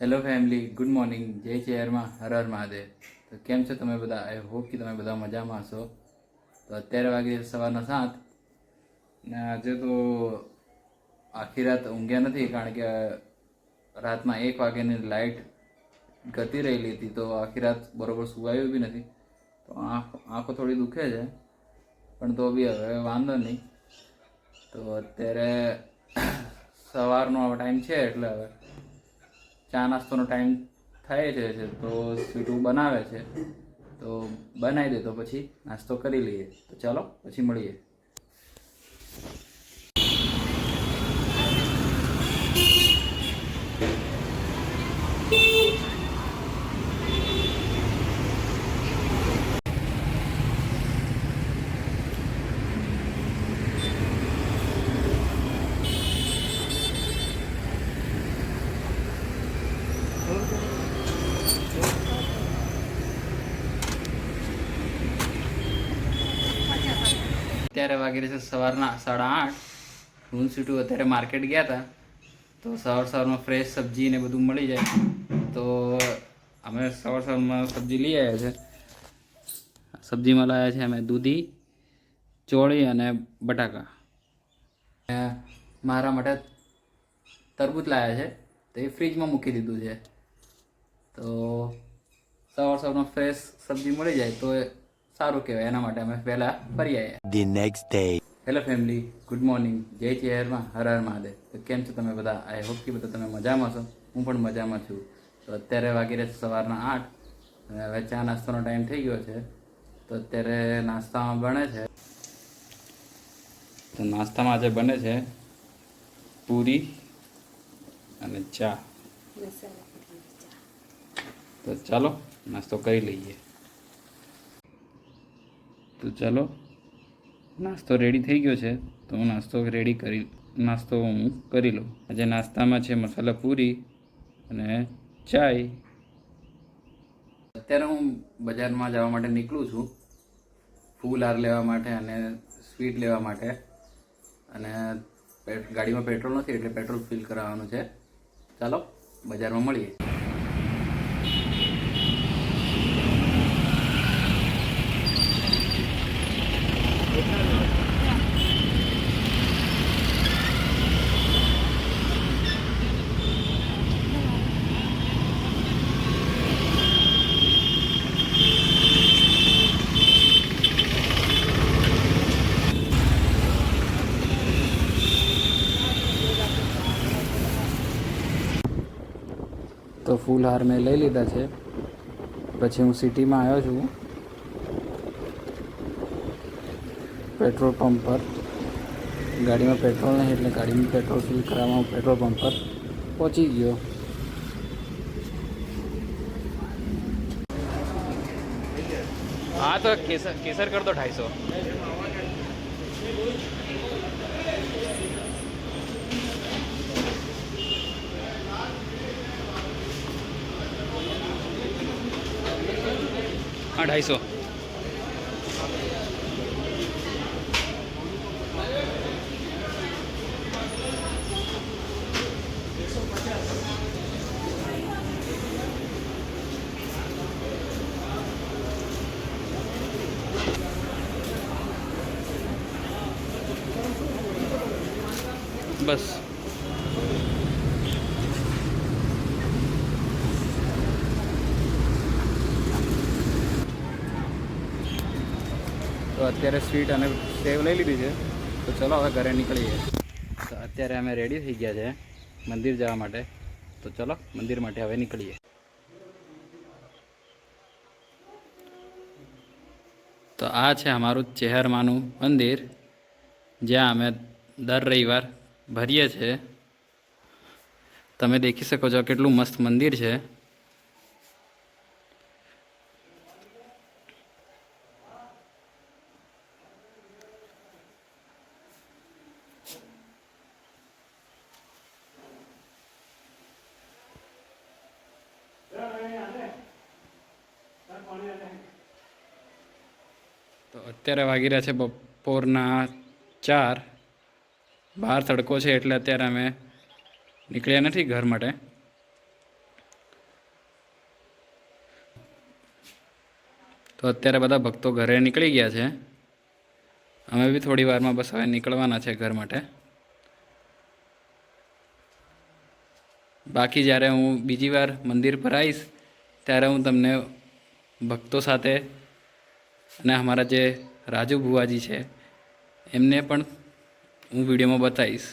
Hello family good morning જય ચેરમાં હર હર મહાદેવ તો કેમ છો તમે બધા? આઈ હોપ કે તમે બધા મજામાં હશો. તો અત્યારે વાગે સવારના સાત. ને આજે તો આખી રાત ઊંઘ્યા નથી, કારણ કે રાતમાં એક વાગ્યાની લાઇટ ગતી રહેલી હતી, તો આખી રાત બરોબર સુવાયું બી નથી. તો આંખ આંખો થોડી દુખે છે. પણ તો બી હવે વાંધો નહીં. તો અત્યારે સવારનો ટાઈમ છે એટલે હવે ચા નાસ્તાનો ટાઈમ થાય છે તો સ્વીટું બનાવે છે. તો બનાવી દે તો પછી નાસ્તો કરી લઈએ. તો ચાલો, પછી મળીએ. અત્યારે વાગી છે સવારના સાડા આઠ. હું સીટું અત્યારે માર્કેટ ગયા હતા. તો સવાર સવારમાં ફ્રેશ સબ્જી ને બધું મળી જાય. તો અમે સવાર સવારમાં સબ્જી લઈ આવ્યા છે. સબ્જીમાં લાવ્યા છે અમે દૂધી, ચોળી અને બટાકા. મારા માટે તરબૂચ લાવ્યા છે. તો એ ફ્રીજમાં મૂકી દીધું છે. તો સવાર સવારમાં ફ્રેશ સબ્જી મળી જાય તો એ સારું કહેવાય. એના માટે અમે પહેલાં ફરી આવ્યા the next day hello family good morning જય ચેરમાં હર હર મહાદેવ. તો કેમ છો તમે બધા? આઈ હોપ કે બધા તમે મજામાં છો. હું પણ મજામાં છું. તો અત્યારે વાગી રહ્યા છે સવારના આઠ. અને હવે ચા નાસ્તાનો ટાઈમ થઈ ગયો છે. તો અત્યારે નાસ્તામાં બને છે. તો નાસ્તામાં આજે બને છે પૂરી અને ચા. તો ચાલો, નાસ્તો કરી લઈએ. તો ચાલો, નાસ્તો રેડી થઈ ગયો છે. તો હું નાસ્તો રેડી કરી, નાસ્તો હું કરી લઉં. આજે નાસ્તામાં છે મસાલા પૂરી અને ચાય. અત્યારે હું બજારમાં જવા માટે નીકળું છું. ફૂલ હાર લેવા માટે અને સ્વીટ લેવા માટે. અને ગાડીમાં પેટ્રોલ નથી એટલે પેટ્રોલ ફિલ કરાવવાનું છે. ચાલો, બજારમાં મળીએ. તો ફૂલ હાર મેં લઈ લીધા છે. પછી હું સિટીમાં આવ્યો છું. પેટ્રોલ પંપ પર. ગાડીમાં પેટ્રોલ નહીં, એટલે ગાડીમાં પેટ્રોલ ફિલ કરાવવા હું પેટ્રોલ પંપ પર પહોંચી ગયો. હા, તો કેસર કેસર કર દો ઢાઈસો. હા ઢાઈસો બસ. તો અત્યારે સ્વીટ અને સેવ લઈ લીધી છે. તો ચલો હવે ઘરે નીકળીએ. તો અત્યારે અમે રેડી થઈ ગયા છે મંદિર જવા માટે. તો ચલો મંદિર માટે હવે નીકળીએ. તો આ છે અમારું ચહેરમાનું મંદિર, જ્યાં અમે દર રવિવાર ભરીએ છીએ. તમે દેખી શકો છો કેટલું મસ્ત મંદિર છે. અત્યારે વાગી રહ્યા છે બપોરના ચાર. બહાર તડકો છે એટલે અત્યારે અમે નીકળ્યા નથી ઘર માટે. તો અત્યારે બધા ભક્તો ઘરે નીકળી ગયા છે. અમે બી થોડી વારમાં બસ હવે નીકળવાના છે ઘર માટે. બાકી જ્યારે હું બીજી વાર મંદિર પર આવીશ, ત્યારે હું તમને ભક્તો સાથે અને અમારા જે રાજુ ભુવાજી છે એમને પણ હું વિડીયોમાં બતાવીશ.